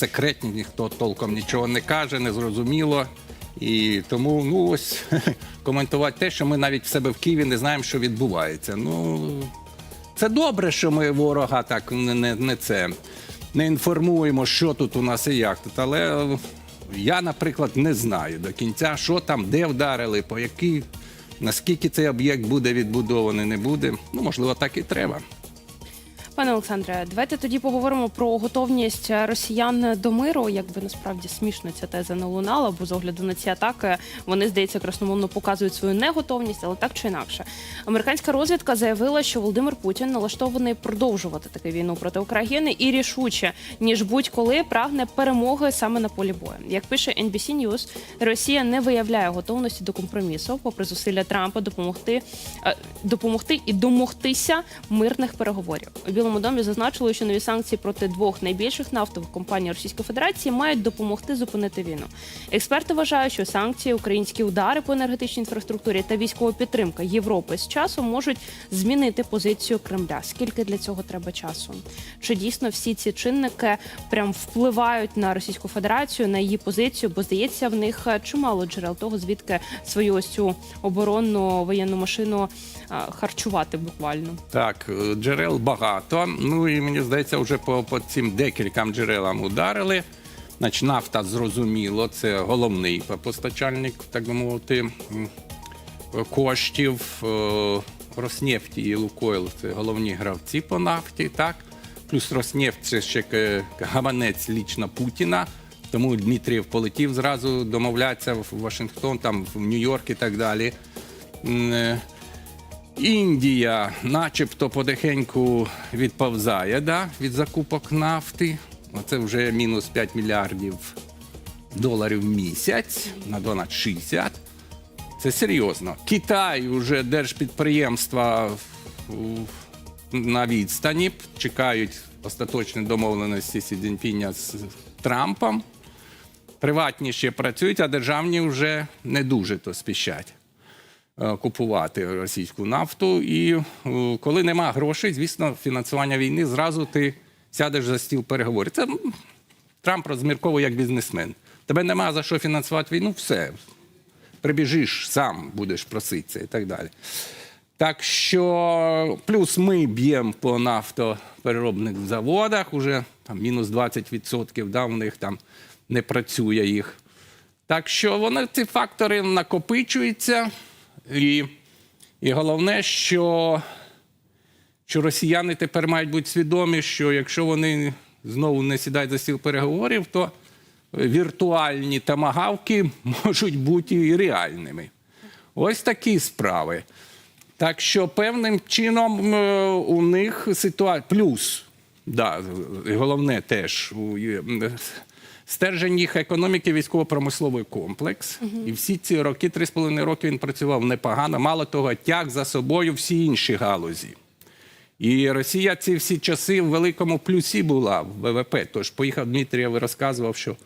секретні, ніхто толком нічого не каже, не зрозуміло. І тому ну ось коментувати те, що ми навіть в себе в Києві не знаємо, що відбувається. Ну це добре, що ми ворога так не, не, не це не інформуємо, що тут у нас і як тут. Але я, наприклад, не знаю до кінця, що там, де вдарили, по якій, наскільки цей об'єкт буде відбудований, не буде. Ну, можливо, так і треба. Пане Олександре, давайте тоді поговоримо про готовність росіян до миру. Якби насправді смішно ця теза не лунала, бо з огляду на ці атаки вони здається красномовно показують свою неготовність, але так чи інакше. Американська розвідка заявила, що Володимир Путін налаштований продовжувати таку війну проти України і рішуче ніж будь-коли прагне перемоги саме на полі бою. Як пише NBC News, Росія не виявляє готовності до компромісу, попри зусилля Трампа допомогти, е, допомогти і домогтися мирних переговорів. У Білому домі зазначили, що нові санкції проти двох найбільших нафтових компаній Російської Федерації мають допомогти зупинити війну. Експерти вважають, що санкції, українські удари по енергетичній інфраструктурі та військова підтримка Європи з часом можуть змінити позицію Кремля. Скільки для цього треба часу? Чи дійсно всі ці чинники прям впливають на Російську Федерацію, на її позицію? Бо здається, в них е, чимало джерел того, звідки свою ось цю оборонну воєнну машину харчувати буквально. Так, е, джерел багато. Ну і мені здається, вже по, по цим декільком джерелам ударили. Значить, нафта зрозуміло, це головний постачальник, так би мовити, коштів. Е, Роснефті і Лукойл це головні гравці по нафті, так. Плюс Роснефть це ще е, гаманець лічно Путіна. Тому Дмитрієв полетів зразу домовлятися в Вашингтон, там в Нью-Йорк і так далі. Індія, начебто, потихеньку відповзає да, від закупок нафти. Оце вже мінус 5 мільярдів доларів в місяць на донат 60. Це серйозно. Китай вже держпідприємства на відстані чекають остаточної домовленості Сі Цзіньпіня з Трампом. Приватні ще працюють, а державні вже не дуже то спішать купувати російську нафту. І е, коли нема грошей, звісно, фінансування війни зразу ти сядеш за стіл переговорів. Це Трамп розмірковує як бізнесмен. Тебе нема за що фінансувати війну, все. Прибіжиш, сам будеш проситися і так далі. Так що, плюс ми б'ємо по нафтопереробних заводах, уже там мінус 20%, да, у них там не працює їх. Так що вони ці фактори накопичуються. І, і головне, що, що росіяни тепер мають бути свідомі, що якщо вони знову не сідають за стіл переговорів, то віртуальні тамагавки можуть бути і реальними. Ось такі справи. Так що певним чином е, у них ситуація. Плюс, да, головне теж стержень їх економіки військово-промисловий комплекс. І всі ці роки, три з половиною роки він працював непогано. Мало того, тяг за собою всі інші галузі. І Росія ці всі часи в великому плюсі була в ВВП. Тож поїхав Дмитрієв і розказував, що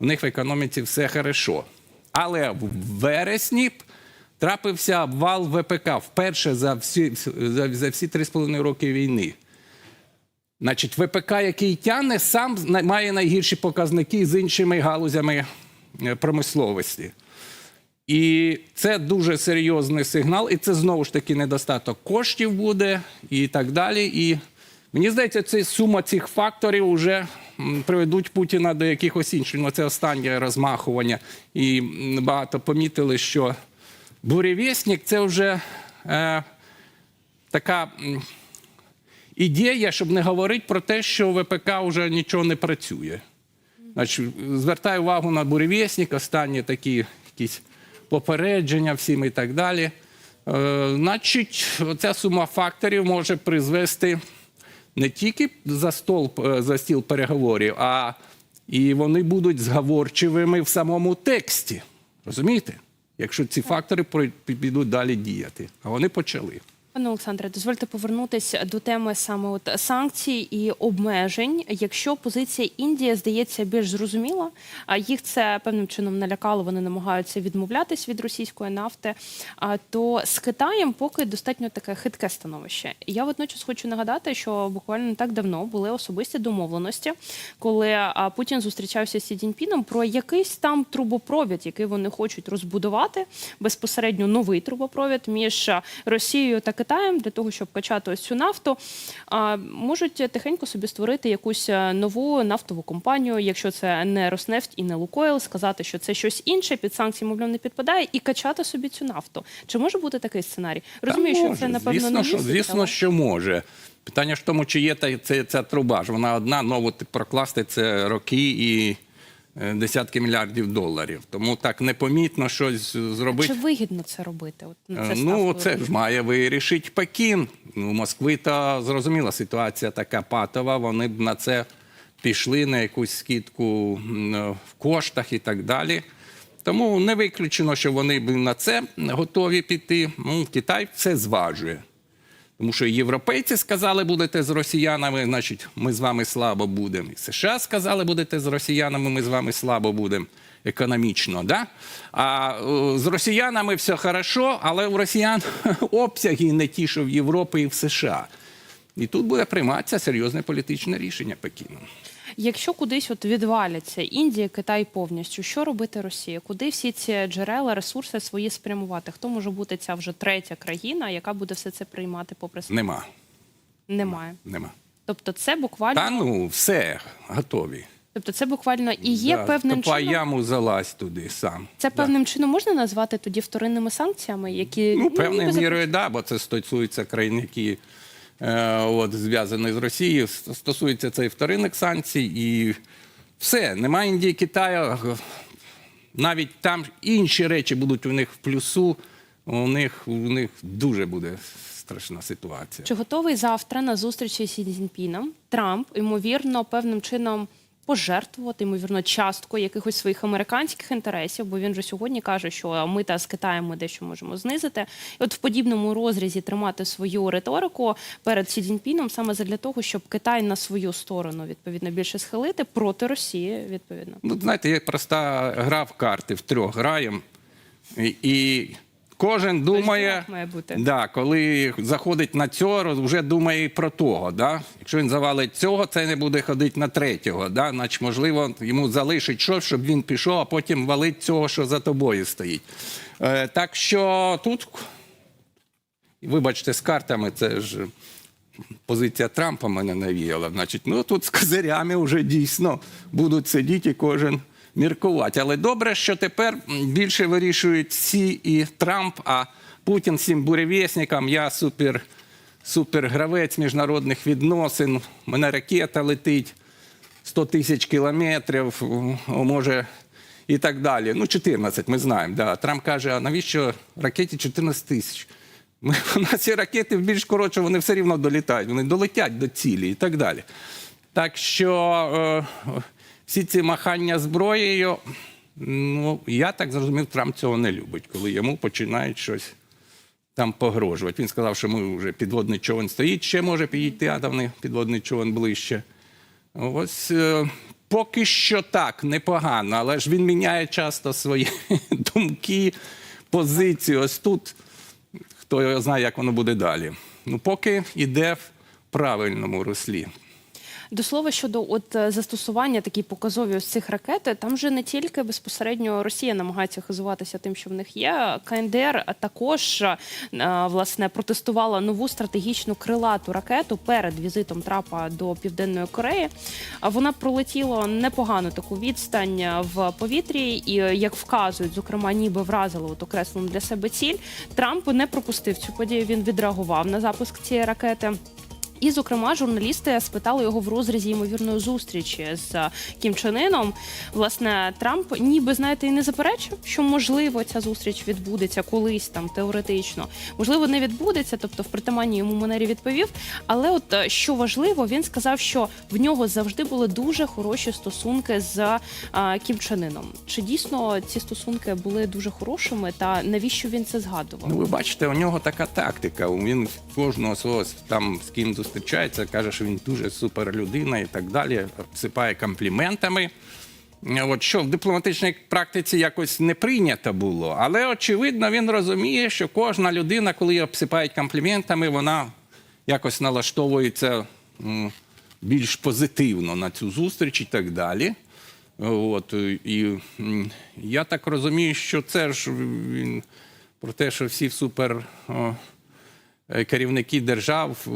в них в економіці все хорошо. Але в вересні трапився обвал ВПК вперше за всі, за, за всі 3,5 роки війни. Значить, ВПК, який тягне, сам має найгірші показники з іншими галузями е, промисловості. І це дуже серйозний сигнал, і це знову ж таки недостаток коштів буде і так далі. І мені здається, це сума цих факторів вже приведуть Путіна до якихось інших. Ну, це останнє розмахування. І багато помітили, що буревісник це вже е, така. Ідея, щоб не говорити про те, що ВПК вже нічого не працює. Значить, звертаю увагу на буревісник, останні такі якісь попередження всім і так далі. Е, значить, ця сума факторів може призвести не тільки за, стол, е, за стіл переговорів, а і вони будуть зговорчивими в самому тексті. Розумієте? Якщо ці фактори підуть далі діяти. А вони почали. Пане Олександре, дозвольте повернутися до теми саме от санкцій і обмежень. Якщо позиція Індії здається більш зрозуміла, а їх це певним чином налякало, вони намагаються відмовлятись від російської нафти. То з Китаєм поки достатньо таке хитке становище. Я водночас хочу нагадати, що буквально не так давно були особисті домовленості, коли Путін зустрічався з Сі Цзіньпіном про якийсь там трубопровід, який вони хочуть розбудувати безпосередньо новий трубопровід між Росією та Китаєм для того, щоб качати ось цю нафту. Можуть тихенько собі створити якусь нову нафтову компанію, якщо це не Роснефть і не Лукойл, сказати, що це щось інше під санкції, мовляв, не підпадає, і качати собі цю нафту. Чи може бути такий сценарій? Розумію, що це напевно звісно, не що, звісно, але- що може. Питання ж в тому, чи є та, це, ця труба ж вона одна, нову ти прокласти це роки і е, десятки мільярдів доларів. Тому так непомітно щось зробити. Чи вигідно це робити? От це Е, Ну, це ж має вирішити Пекін. Ну, Москви та зрозуміла ситуація така патова. Вони б на це пішли на якусь скидку е, в коштах і так далі. Тому не виключено, що вони б на це готові піти. Ну, Китай це зважує. Тому що європейці сказали, будете з росіянами, значить, ми з вами слабо будемо. І США сказали, будете з росіянами, ми з вами слабо будемо економічно. Да? А е, з росіянами все хорошо, але у росіян обсяги не ті, що в Європі і в США. І тут буде прийматися серйозне політичне рішення Пекіну. Якщо кудись от відваляться Індія, Китай повністю, що робити Росія? Куди всі ці джерела, ресурси свої спрямувати? Хто може бути ця вже третя країна, яка буде все це приймати попри себе? Нема. Немає. Нема. Тобто, це буквально, Та ну, все, готові. тобто, це буквально і є Да, певним чином. яму залазь туди сам. Це Да. певним чином можна назвати тоді вторинними санкціями, які Ну, певною ніби мірою, да, бо це стосується країн, які от, зв'язаний з Росією, стосується цей вторинних санкцій, і все. Немає Індії, Китаю. Навіть там інші речі будуть у них в плюсу, у них, у них дуже буде страшна ситуація. Чи готовий завтра на зустрічі з Сі Цзіньпіном Трамп, ймовірно, певним чином пожертвувати, ймовірно, частку якихось своїх американських інтересів, бо він вже сьогодні каже, що мита з Китаєм ми дещо можемо знизити. І от в подібному розрізі тримати свою риторику перед Сі Цзіньпіном саме для того, щоб Китай на свою сторону відповідно більше схилити проти Росії, відповідно. Ну, знаєте, є проста гра в карти, в трьох граємо. І кожен думає, має бути. Да, коли заходить на цього, вже думає і про того. Да? Якщо він завалить цього, це не буде ходити на третього. Да? Значить, можливо, йому залишить щось, щоб він пішов, а потім валить цього, що за тобою стоїть. Е, так що тут, вибачте, з картами це ж позиція Трампа мене навіяла. Значить, ну тут з козирями вже дійсно будуть сидіти і кожен міркувати. Але добре, що тепер більше вирішують Сі і Трамп, а Путін всім буревісникам, я супер, супер гравець міжнародних відносин, у мене ракета летить 100 тисяч кілометрів, може. І так далі. Ну, 14, ми знаємо. Да. Трамп каже, а навіщо ракеті 14 тисяч? Ми, у нас ці ракети більш коротше, вони все рівно долітають, вони долетять до цілі і так далі. Так що е, всі ці махання зброєю, ну, я так зрозумів, Трамп цього не любить, коли йому починають щось там погрожувати. Він сказав, що ми вже підводний човен стоїть, ще може підійти атомний підводний човен ближче. Ось е, поки що так, непогано, але ж він міняє часто свої думки, позиції. Ось тут хто знає, як воно буде далі. Ну, поки йде в правильному руслі. До слова щодо от е, застосування такі показові ось цих ракет, там же не тільки безпосередньо Росія намагається хизуватися тим, що в них є. КНДР також е, власне протестувала нову стратегічну крилату ракету перед візитом Трапа до Південної Кореї. Вона пролетіла непогану таку відстань в повітрі, і е, як вказують, зокрема, ніби вразила от окреслену для себе ціль. Трамп не пропустив цю подію. Він відреагував на запуск цієї ракети. І, зокрема, журналісти спитали його в розрізі ймовірної зустрічі з е, Кім Чен Іном. Власне, Трамп ніби знаєте і не заперечив, що можливо ця зустріч відбудеться колись там теоретично. Можливо, не відбудеться, тобто в притаманній йому манері відповів. Але от е, що важливо, він сказав, що в нього завжди були дуже хороші стосунки з е, Кім Чен Іном. Чи дійсно ці стосунки були дуже хорошими, та навіщо він це згадував? Ну, ви бачите, у нього така тактика. Він кожного свого там з ким зустрічається, каже, що він дуже супер людина і так далі, обсипає компліментами. От що в дипломатичній практиці якось не прийнято було, але очевидно він розуміє, що кожна людина, коли її обсипають компліментами, вона якось налаштовується більш позитивно на цю зустріч і так далі. От, і я так розумію, що це ж він про те, що всі супер о, керівники держав,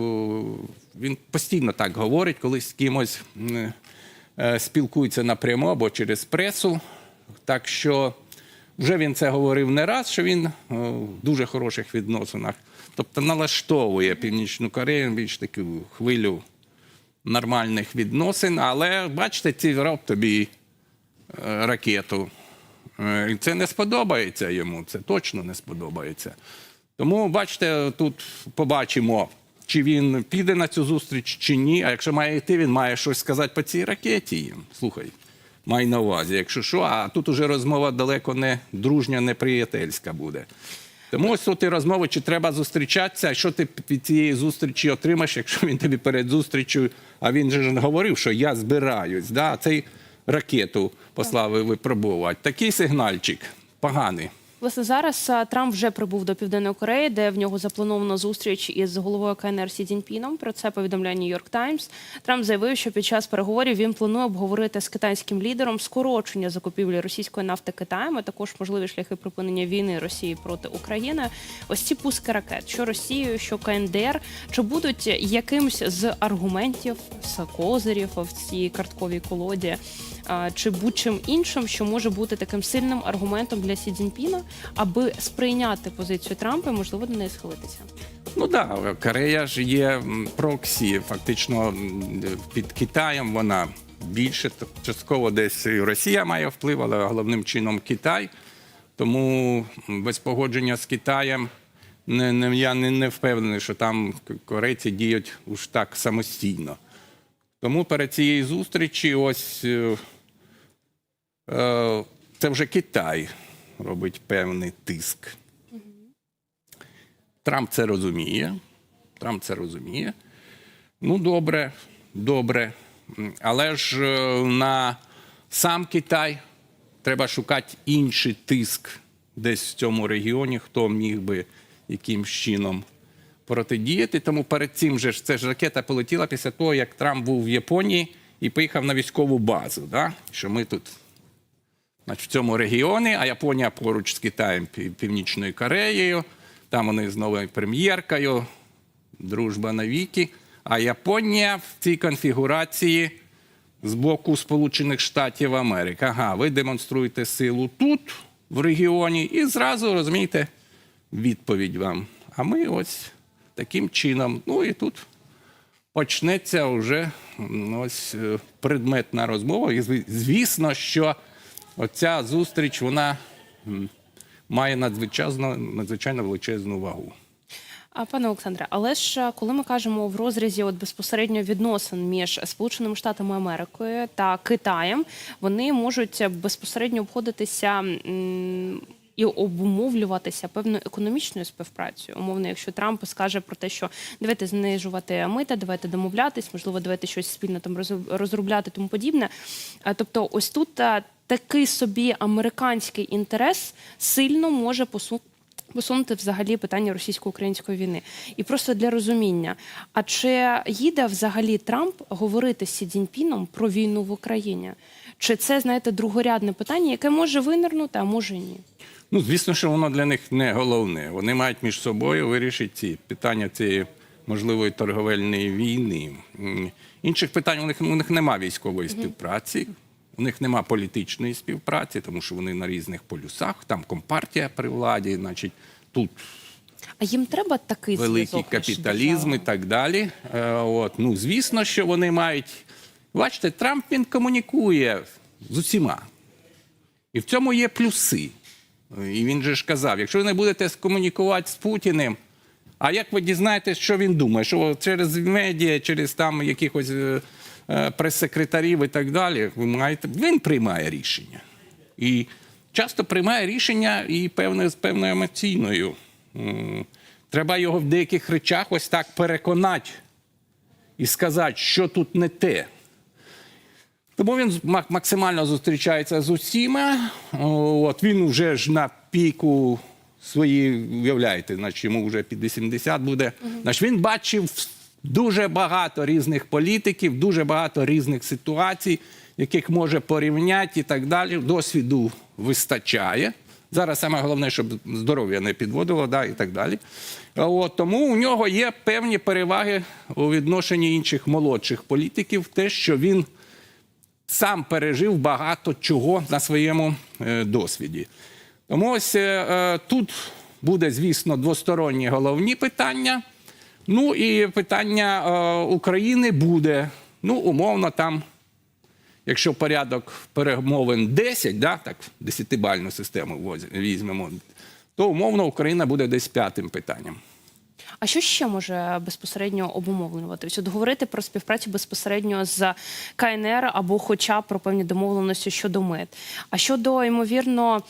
він постійно так говорить, коли з кимось е, спілкується напряму або через пресу. Так що вже він це говорив не раз, що він в дуже хороших відносинах. Тобто налаштовує Північну Корею більш таку хвилю нормальних відносин, але бачите, ці роб тобі е, ракету. Е, І це не сподобається йому, це точно не сподобається. Тому, бачите, тут побачимо, чи він піде на цю зустріч, чи ні. А якщо має йти, він має щось сказати по цій ракеті. Слухай, май на увазі, якщо що, а тут уже розмова далеко не дружня, не приятельська буде. Тому ось тут і розмови, чи треба зустрічатися, що ти від цієї зустрічі отримаєш, якщо він тобі перед зустрічю, а він же ж говорив, що я збираюсь, да? цей ракету послав випробувати. Такий сигнальчик поганий. Власне, зараз Трамп вже прибув до Південної Кореї, де в нього заплановано зустріч із головою КНР Сі Цзіньпіном. Про це повідомляє Нью-Йорк Таймс. Трамп заявив, що під час переговорів він планує обговорити з китайським лідером скорочення закупівлі російської нафти Китаєм, а також можливі шляхи припинення війни Росії проти України. Ось ці пуски ракет, що Росією, що КНДР, чи будуть якимсь з аргументів, з козирів в цій картковій колоді, чи будь-чим іншим, що може бути таким сильним аргументом для Сі Цзіньпіна, аби сприйняти позицію Трампа і можливо до неї схилитися. Ну да, Корея ж є проксі, фактично під Китаєм вона більше, частково десь і Росія має вплив, але головним чином Китай. Тому без погодження з Китаєм не, не, я не, не впевнений, що там корейці діють уж так самостійно. Тому перед цією зустрічі ось е, це вже Китай робить певний тиск. Трамп це розуміє. Трамп це розуміє. Ну, добре, добре. Але ж е, на сам Китай треба шукати інший тиск десь в цьому регіоні, хто міг би якимсь чином протидіяти. Тому перед цим же це ж ракета полетіла після того, як Трамп був в Японії і поїхав на військову базу. Да? Що ми тут в цьому регіоні, а Японія поруч з Китаєм, Північною Кореєю. Там вони з новою прем'єркою, дружба навіки. А Японія в цій конфігурації з боку Сполучених Штатів Америки. Ага, ви демонструєте силу тут, в регіоні, і зразу розумієте відповідь вам. А ми ось таким чином. Ну і тут почнеться вже ось е, предметна розмова. І звісно, що оця зустріч вона має надзвичайно, надзвичайно величезну вагу. А пане Олександре, але ж коли ми кажемо в розрізі от безпосередньо відносин між Сполученими Штатами Америкою та Китаєм, вони можуть безпосередньо обходитися. І обумовлюватися певною економічною співпрацею. Умовно, якщо Трамп скаже про те, що давайте знижувати мита, давайте домовлятись, можливо, давайте щось спільно там розробляти, тому подібне. Тобто, ось тут такий собі американський інтерес сильно може посу посунути взагалі питання російсько-української війни. І просто для розуміння, а чи їде взагалі Трамп говорити з Сі Цзіньпіном про війну в Україні? Чи це, знаєте, другорядне питання, яке може винирнути, а може ні? Ну, звісно, що воно для них не головне. Вони мають між собою вирішити ці питання цієї можливої торговельної війни. Інших питань у них, у них немає військової співпраці, у них немає політичної співпраці, тому що вони на різних полюсах. Там компартія при владі, значить, тут А їм треба такий великий капіталізм і так далі. Е, От. Ну, звісно, що вони мають. Бачите, Трамп він комунікує з усіма. І в цьому є плюси. І він же ж казав: якщо ви не будете комунікувати з Путіним, а як ви дізнаєтесь, що він думає? Що через медіа, через там якихось е, прес-секретарів і так далі, ви маєте. Він приймає рішення. І часто приймає рішення і певне, з певною емоційною. Треба його в деяких речах ось так переконати і сказати, що тут не те. Тому він максимально зустрічається з усіма. От він вже ж на піку свої, уявляєте, значить йому вже під 80 буде. Значить, він бачив дуже багато різних політиків, дуже багато різних ситуацій, яких може порівняти і так далі. Досвіду вистачає. Зараз саме головне, щоб здоров'я не підводило, да, і так далі. От, тому у нього є певні переваги у відношенні інших молодших політиків, те, що він сам пережив багато чого на своєму е, досвіді. Тому ось е, е, тут буде, звісно, двосторонні головні питання. Ну і питання е, України буде, ну, умовно, там, якщо порядок перемовин 10, да, так, десятибальну систему воз- візьмемо, то умовно Україна буде десь п'ятим питанням. А що ще може безпосередньо обумовлювати? От говорити про співпрацю безпосередньо з КНР або хоча про певні домовленості щодо мит. А щодо ймовірно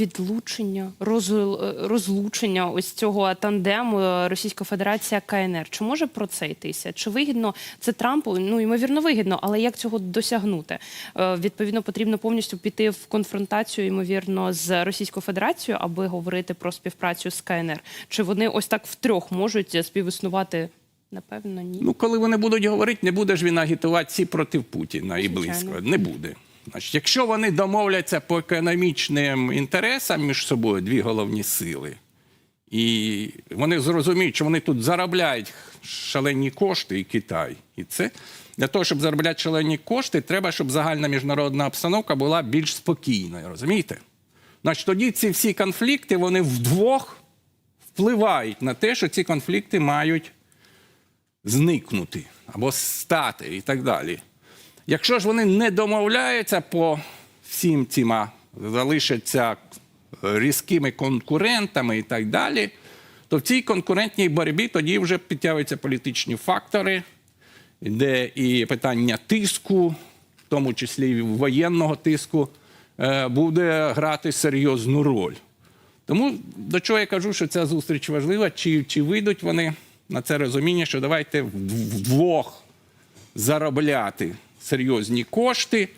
відлучення, розл- розлучення ось цього тандему е, Російська Федерація КНР. Чи може про це йтися? Чи вигідно це Трампу? Ну ймовірно, вигідно, але як цього досягнути? Е, Відповідно, потрібно повністю піти в конфронтацію, ймовірно, з Російською Федерацією, аби говорити про співпрацю з КНР. Чи вони ось так втрьох можуть співіснувати? Напевно, ні. Ну, коли вони будуть говорити, не буде ж він агітувати всі проти Путіна і близько. Не буде. Значить, якщо вони домовляться по економічним інтересам між собою, дві головні сили, і вони зрозуміють, що вони тут заробляють шалені кошти, і Китай, і це для того, щоб заробляти шалені кошти, треба, щоб загальна міжнародна обстановка була більш спокійною. Розумієте? Значить, тоді ці всі конфлікти вони вдвох впливають на те, що ці конфлікти мають зникнути або стати і так далі. Якщо ж вони не домовляються по всім цим, залишаться різкими конкурентами і так далі, то в цій конкурентній боротьбі тоді вже підтягуються політичні фактори, де і питання тиску, в тому числі і воєнного тиску, е, буде грати серйозну роль. Тому до чого я кажу, що ця зустріч важлива, чи, чи вийдуть вони на це розуміння, що давайте вдвох заробляти серйозні кошти.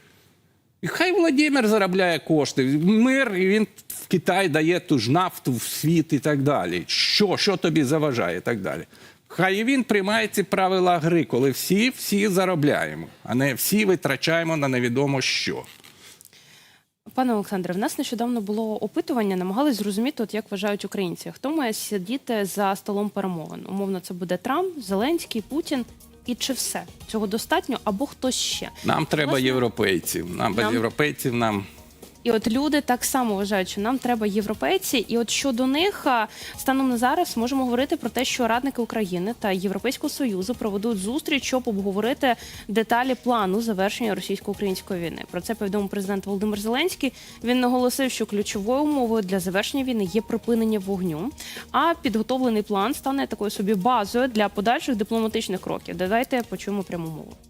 І хай Володимир заробляє кошти. Мир, і він в Китай дає ту ж нафту в світ і так далі. Що, що тобі заважає, і так далі. Хай він приймає ці правила гри, коли всі, всі заробляємо, а не всі витрачаємо на невідомо що. Пане Олександре, в нас нещодавно було опитування, намагались зрозуміти, от як вважають українці, хто має сидіти за столом перемовин. Умовно, це буде Трамп, Зеленський, Путін. І чи все цього достатньо, або хтось ще? Нам треба Власне, європейців. Нам без Нам- європейців нам І от люди так само вважають, що нам треба європейці. І от щодо них станом на зараз можемо говорити про те, що радники України та Європейського союзу проведуть зустріч, щоб обговорити деталі плану завершення російсько-української війни. Про це повідомив президент Володимир Зеленський. Він наголосив, що ключовою умовою для завершення війни є припинення вогню. А підготовлений план стане такою собі базою для подальших дипломатичних кроків. Давайте почуємо пряму мову.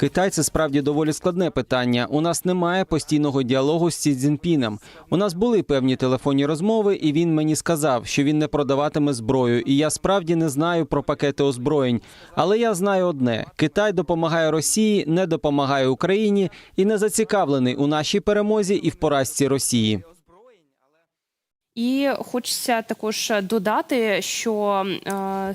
Китай це справді доволі складне питання. У нас немає постійного діалогу з Сі Цзіньпіном. У нас були певні телефонні розмови, і він мені сказав, що він не продаватиме зброю. І я справді не знаю про пакети озброєнь. Але я знаю одне: Китай допомагає Росії, не допомагає Україні і не зацікавлений у нашій перемозі і в поразці Росії. І хочеться також додати, що е, саме